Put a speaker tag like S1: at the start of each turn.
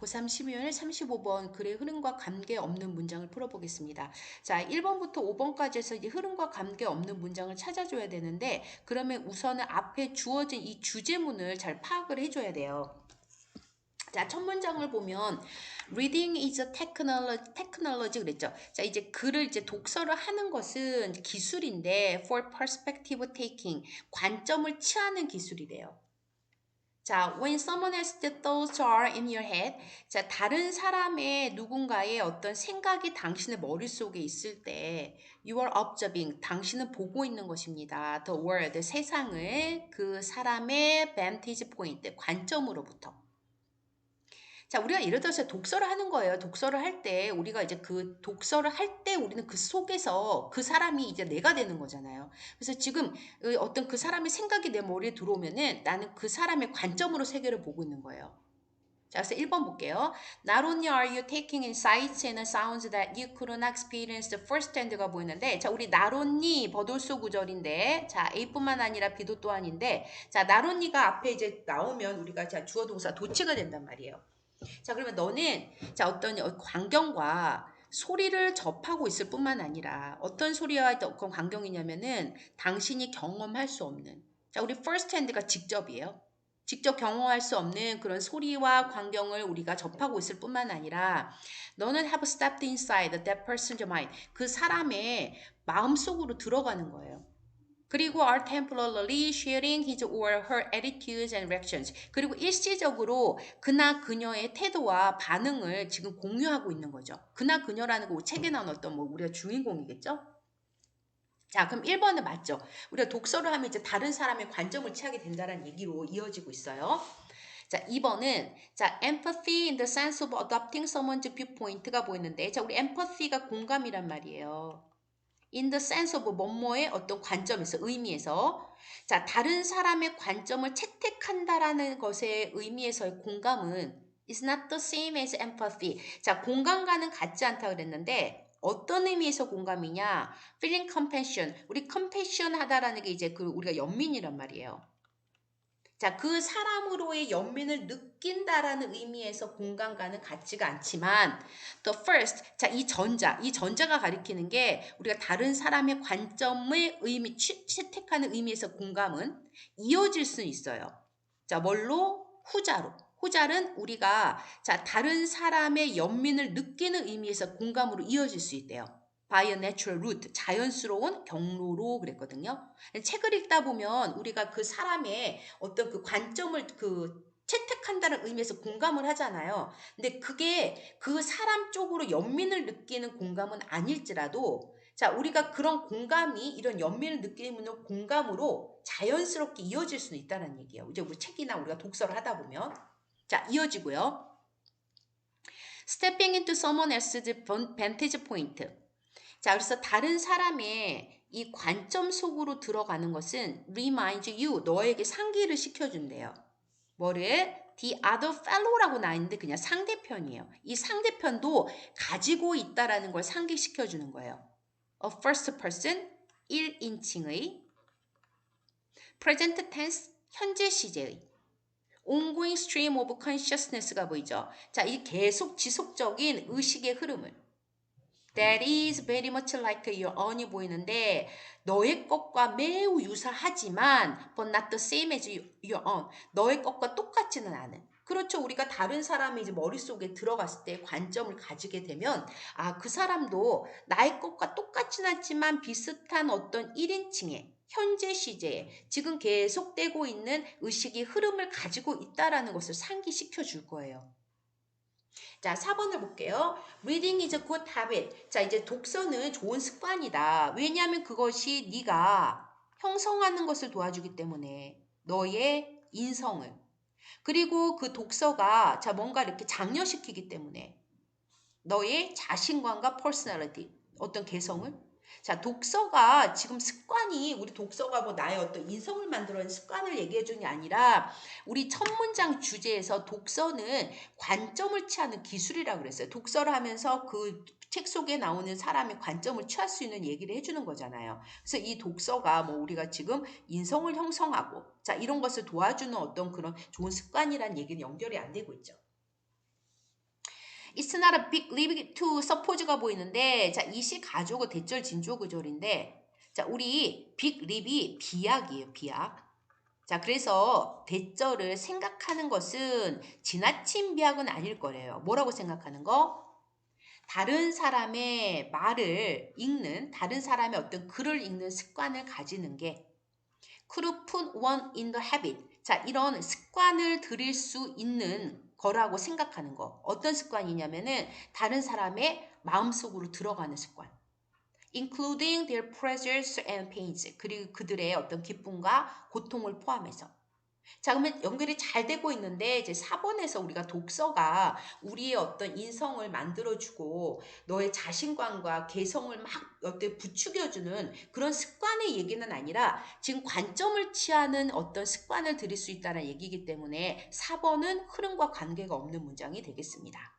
S1: 고3 시면 35번 글의 흐름과 관계없는 문장을 풀어보겠습니다. 자, 1번부터 5번까지 해서 이제 흐름과 관계없는 문장을 찾아줘야 되는데 그러면 우선은 앞에 주어진 이 주제문을 잘 파악을 해줘야 돼요. 자, 첫 문장을 보면 reading is a technology, technology 그랬죠. 자, 이제 글을 이제 독서를 하는 것은 기술인데 for perspective taking 관점을 취하는 기술이래요. 자, when someone else's thoughts are in your head, 자, 다른 사람의 누군가의 어떤 생각이 당신의 머릿속에 있을 때 you are observing, 당신은 보고 있는 것입니다. the world, 세상을 그 사람의 vantage point, 관점으로부터. 자, 우리가 예를 들어서 독서를 하는 거예요. 독서를 할 때 우리가 이제 그 독서를 할 때 우리는 그 속에서 그 사람이 이제 내가 되는 거잖아요. 그래서 지금 그 어떤 그 사람의 생각이 내 머리에 들어오면은 나는 그 사람의 관점으로 세계를 보고 있는 거예요. 자, 그래서 1번 볼게요. Not only are you taking in sights and sounds that you could not experience the first hand가 보이는데, 자, 우리 not only 버돌소 구절인데, 자, A뿐만 아니라 B도 또한인데, 자, not only가 앞에 이제 나오면 우리가 자, 주어 동사 도치가 된단 말이에요. 자, 그러면 너는 자, 어떤 광경과 소리를 접하고 있을 뿐만 아니라 어떤 소리와 어떤 광경이냐면은 당신이 경험할 수 없는 자, 우리 first hand가 직접이에요. 직접 경험할 수 없는 그런 소리와 광경을 우리가 접하고 있을 뿐만 아니라 너는 have stepped inside that person's mind. 그 사람의 마음속으로 들어가는 거예요. 그리고 are temporarily sharing his or her attitudes and reactions. 그리고 일시적으로 그나 그녀의 태도와 반응을 지금 공유하고 있는 거죠. 그나 그녀라는 거 책에 나온 어떤 뭐 우리가 주인공이겠죠? 자, 그럼 1번은 맞죠? 우리가 독서를 하면 이제 다른 사람의 관점을 취하게 된다는 얘기로 이어지고 있어요. 자, 2번은 자, empathy in the sense of adopting someone's viewpoint가 보이는데 자, 우리 empathy가 공감이란 말이에요. In the sense of 뭐뭐의 어떤 관점에서 의미에서 자 다른 사람의 관점을 채택한다라는 것의 의미에서의 공감은 is not the same as empathy. 자 공감과는 같지 않다 그랬는데 어떤 의미에서 공감이냐? feeling compassion. 우리 compassion 하다라는 게 이제 그 우리가 연민이란 말이에요. 자, 그 사람으로의 연민을 느낀다라는 의미에서 공간과는 같지가 않지만 the first, 자, 이 전자, 이 전자가 가리키는 게 우리가 다른 사람의 관점의 의미, 채택하는 의미에서 공감은 이어질 수 있어요. 자, 뭘로? 후자로. 후자는 우리가 자, 다른 사람의 연민을 느끼는 의미에서 공감으로 이어질 수 있대요. By a natural route, 자연스러운 경로로 그랬거든요. 책을 읽다 보면 우리가 그 사람의 어떤 그 관점을 그 채택한다는 의미에서 공감을 하잖아요. 근데 그게 그 사람 쪽으로 연민을 느끼는 공감은 아닐지라도 자, 우리가 그런 공감이 이런 연민을 느끼는 공감으로 자연스럽게 이어질 수는 있다는 얘기예요. 이제 우리 책이나 우리가 독서를 하다 보면 자, 이어지고요. Stepping into someone else's vantage point. 자, 그래서 다른 사람의 이 관점 속으로 들어가는 것은 remind you, 너에게 상기를 시켜준대요. 뭐를? the other fellow라고 나 있는데 그냥 상대편이에요. 이 상대편도 가지고 있다라는 걸 상기시켜주는 거예요. a first person, 1인칭의 present tense, 현재 시제의 ongoing stream of consciousness가 보이죠. 자, 이 계속 지속적인 의식의 흐름을 That is very much like your own이 보이는데 너의 것과 매우 유사하지만 but not the same as your own. 너의 것과 똑같지는 않은. 그렇죠. 우리가 다른 사람이 이제 머릿속에 들어갔을 때 관점을 가지게 되면 아, 그 사람도 나의 것과 똑같지는 않지만 비슷한 어떤 1인칭의 현재 시제에 지금 계속되고 있는 의식의 흐름을 가지고 있다라는 것을 상기시켜 줄 거예요. 자, 4번을 볼게요. Reading is a good habit. 자, 이제 독서는 좋은 습관이다. 왜냐하면 그것이 네가 형성하는 것을 도와주기 때문에 너의 인성을 그리고 그 독서가 자 뭔가 이렇게 장려시키기 때문에 너의 자신감과 퍼스널리티 어떤 개성을 자, 독서가 지금 습관이 우리 독서가 뭐 나의 어떤 인성을 만들어낸 습관을 얘기해 주는 게 아니라 우리 첫 문장 주제에서 독서는 관점을 취하는 기술이라고 그랬어요. 독서를 하면서 그 책 속에 나오는 사람의 관점을 취할 수 있는 얘기를 해주는 거잖아요. 그래서 이 독서가 뭐 우리가 지금 인성을 형성하고 자 이런 것을 도와주는 어떤 그런 좋은 습관이란 얘기는 연결이 안 되고 있죠. It's not a big leap to suppose가 보이는데 자, 이시 가족은 대절 진조 구절인데 자, 우리 big leap이 비약이에요, 비약. 자, 그래서 대절을 생각하는 것은 지나친 비약은 아닐 거래요. 뭐라고 생각하는 거? 다른 사람의 말을 읽는, 다른 사람의 어떤 글을 읽는 습관을 가지는 게 one in the habit. 자, 이런 습관을 들일 수 있는 거라고 생각하는 거. 어떤 습관이냐면은 다른 사람의 마음속으로 들어가는 습관. including their pleasures and pains. 그리고 그들의 어떤 기쁨과 고통을 포함해서. 자, 그러면 연결이 잘 되고 있는데 이제 4번에서 우리가 독서가 우리의 어떤 인성을 만들어주고 너의 자신감과 개성을 막 어때 부추겨주는 그런 습관의 얘기는 아니라 지금 관점을 취하는 어떤 습관을 들일 수 있다는 얘기이기 때문에 4번은 흐름과 관계가 없는 문장이 되겠습니다.